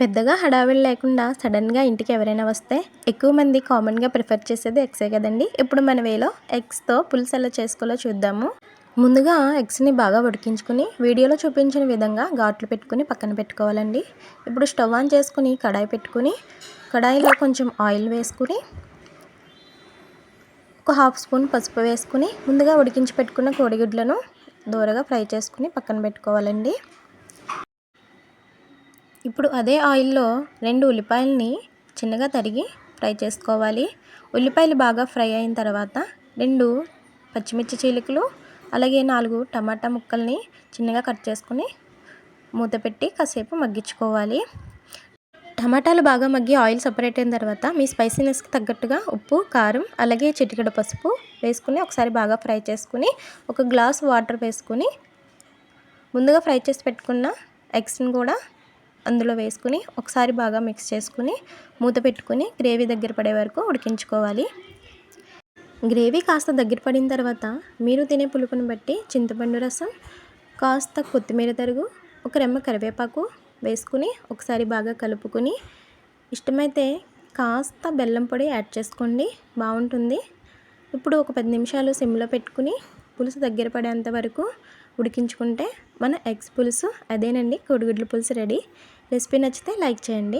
పెద్దగా హడావిడి లేకుండా సడన్గా ఇంటికి ఎవరైనా వస్తే ఎక్కువ మంది కామన్గా ప్రిఫర్ చేసేది ఎగ్సే కదండి. ఇప్పుడు మన వేలో ఎగ్స్తో పులుసు ఎలా చేసుకోవాలో చూద్దాము. ముందుగా ఎగ్స్ని బాగా ఉడికించుకుని వీడియోలో చూపించిన విధంగా ఘాట్లు పెట్టుకుని పక్కన పెట్టుకోవాలండి. ఇప్పుడు స్టవ్ ఆన్ చేసుకుని కడాయి పెట్టుకుని కడాయిలో కొంచెం ఆయిల్ వేసుకుని ఒక హాఫ్ స్పూన్ పసుపు వేసుకుని ముందుగా ఉడికించి పెట్టుకున్న కోడిగుడ్లను దూరగా ఫ్రై చేసుకుని పక్కన పెట్టుకోవాలండి. ఇప్పుడు అదే ఆయిల్లో రెండు ఉల్లిపాయలని చిన్నగా తరిగి ఫ్రై చేసుకోవాలి. ఉల్లిపాయలు బాగా ఫ్రై అయిన తర్వాత రెండు పచ్చిమిర్చి చీలికలు అలాగే నాలుగు టమాటా ముక్కల్ని చిన్నగా కట్ చేసుకుని మూత పెట్టి కాసేపు మగ్గించుకోవాలి. టమాటాలు బాగా మగ్గి ఆయిల్ సపరేట్ అయిన తర్వాత మీ స్పైసీనెస్కి తగ్గట్టుగా ఉప్పు కారం అలాగే చిటికెడ పసుపు వేసుకుని ఒకసారి బాగా ఫ్రై చేసుకుని ఒక గ్లాస్ వాటర్ వేసుకుని ముందుగా ఫ్రై చేసి పెట్టుకున్న ఎగ్స్ని కూడా అందులో వేసుకుని ఒకసారి బాగా మిక్స్ చేసుకుని మూత పెట్టుకుని గ్రేవీ దగ్గర పడే వరకు ఉడికించుకోవాలి. గ్రేవీ కాస్త దగ్గర పడిన తర్వాత మీరు తినే పులుపుని బట్టి చింతపండు రసం కాస్త కొత్తిమీర తరుగు ఒక రెమ్మ కరివేపాకు వేసుకుని ఒకసారి బాగా కలుపుకుని ఇష్టమైతే కాస్త బెల్లం పొడి యాడ్ చేసుకోండి బాగుంటుంది. ఇప్పుడు ఒక పది నిమిషాలు సిమ్లో పెట్టుకుని పులుసు దగ్గర పడేంత వరకు ఉడికించుకుంటే మన ఎగ్స్ పులుసు అదేనండి కోడిగుడ్ల పులుసు రెడీ. రెసిపీ నచ్చితే లైక్ చేయండి.